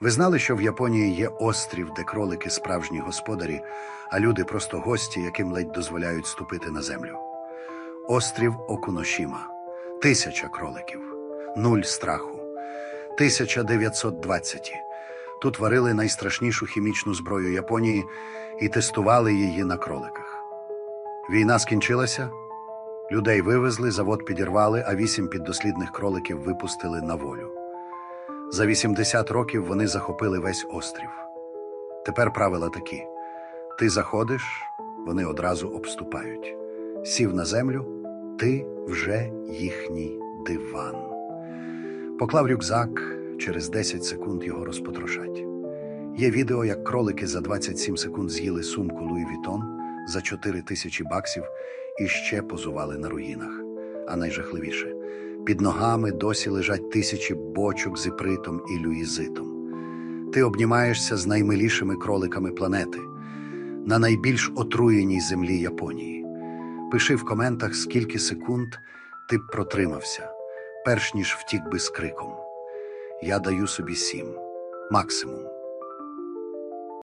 Ви знали, що в Японії є острів, де кролики справжні господарі, а люди просто гості, яким ледь дозволяють ступити на землю. Острів Окуношіма. Тисяча кроликів. Нуль страху. 1920. Тут варили найстрашнішу хімічну зброю Японії і тестували її на кроликах. Війна скінчилася. Людей вивезли, завод підірвали, а вісім піддослідних кроликів випустили на волю. За 80 років вони захопили весь острів. Тепер правила такі: ти заходиш, вони одразу обступають. Сів на землю, ти вже їхній диван. Поклав рюкзак, через 10 секунд його розпотрошать. Є відео, як кролики за 27 секунд з'їли сумку Луї Вітон за 4 тисячі баксів і ще позували на руїнах. А найжахливіше під ногами досі лежать тисячі бочок з іпритом і люїзитом. Ти обнімаєшся з наймилішими кроликами планети на найбільш отруєній землі Японії. Пиши в коментах, скільки секунд ти б протримався, перш ніж втік би з криком. Я даю собі сім, максимум.